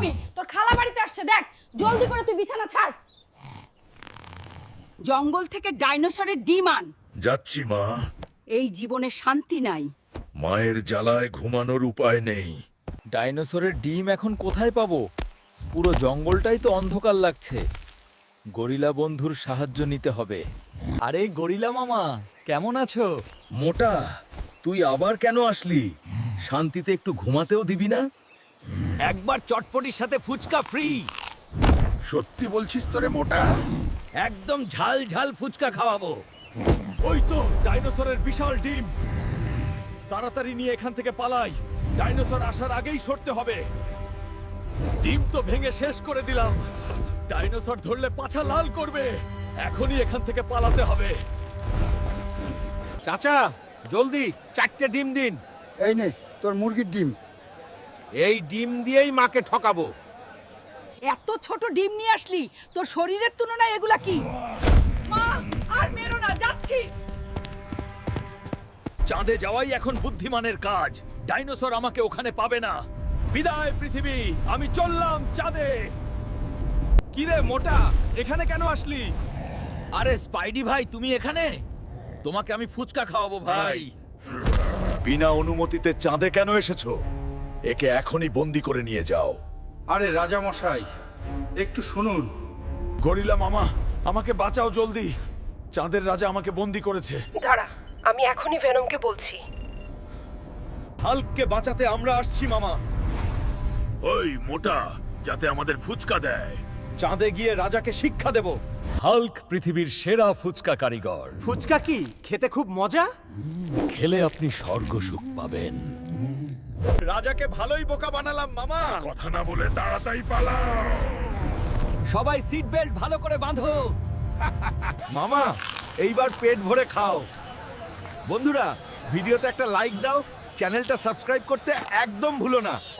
আমি তোর খালা বাড়িতে আসছে দেখ। জলদি করে তুই বিছানা ছাড়। জঙ্গল থেকে ডাইনোসরের ডিম আন। যাচ্ছি মা। এই জীবনে শান্তি নাই। মায়ের জ্বালায় ঘুমানোর উপায় নেই। ডাইনোসরের ডিম এখন কোথায় পাবো? পুরো জঙ্গলটাই তো অন্ধকার লাগছে। গরিলা বন্ধুর সাহায্য নিতে হবে। আরে গরিলা মামা কেমন আছো? মোটা তুই আবার কেন আসলি? শান্তিতে একটু ঘুমাতেও দিবি না? একবার চটপটির সাথে ফুচকা ফ্রি সত্যি বলছিস তোরে মোটা? একদম ঝাল ঝাল ফুচকা খাওয়াবো। ওই তো ডাইনোসরের বিশাল ডিম। তাড়াতাড়ি নিয়ে এখান থেকে পালাই। ডাইনোসর আসার আগেই সরতে হবে। ডিম তো ভেঙে শেষ করে দিলাম। ডাইনোসর ধরলে পাছা লাল করবে। এখনই এখান থেকে পালাতে হবে। চাচা জলদি চারটে ডিম দিন। এই নে তোর মুরগির ডিম। এই ডিম দিয়েই মাকে ঠকাবো। এত ছোট ডিম নিয়ে আসলি তোর শরীরের তুলনায় এগুলা কি? মা আর মেরো না যাচ্ছি। চাঁদে যাওয়াই এখন বুদ্ধিমানের কাজ। ডাইনোসর আমাকে ওখানে পাবে না। বিদায় পৃথিবী আমি চললাম চাঁদে। কিরে মোটা এখানে কেন আসলি? আরে স্পাইডি ভাই তুমি এখানে? তোমাকে আমি ফুচকা খাওয়াবো ভাই। বিনা অনুমতিতে চাঁদে কেন এসেছ? একে এখনই বন্দি করে নিয়ে যাও। আরে রাজা মশাই একটু শুনুন। গরিলা মামা আমাকে বাঁচাও জলদি। চাঁদের রাজা আমাকে বন্দি করেছে। দাঁড়া আমি এখনই ভেনমকে বলছি। হাল্ককে বাঁচাতে আমরা আসছি মামা। ওই মোটা যাতে আমাদের ফুচকা দেয়। চাঁদে গিয়ে রাজাকে শিক্ষা দেব। হাল্ক পৃথিবীর সেরা ফুচকা কারিগর। ফুচকা কি? খেতে খুব মজা? খেলে আপনি স্বর্গ সুখ পাবেন। রাজাকে ভালোই বোকা বানালাম মামা। কথা না বলে তাড়াতাড়ি পালাও। সবাই সিট বেল্ট ভালো করে বাঁধো। মামা এইবার পেট ভরে খাও। বন্ধুরা ভিডিওতে একটা লাইক দাও চ্যানেলটা সাবস্ক্রাইব করতে একদম ভুলো না।